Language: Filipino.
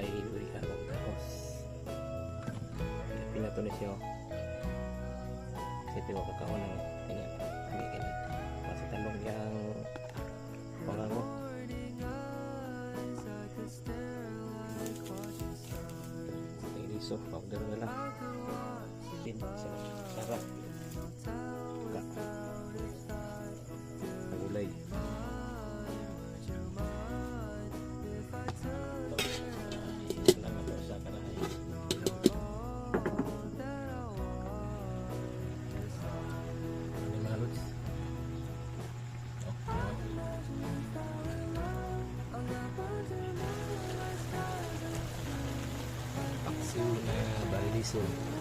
pahihiwi akong tapos pinato na siya oh. kasi wala ka ng tinga hindi ganit kasi talong yang pangango iriso powder na lang. Din sarap. Paksiw na balisong.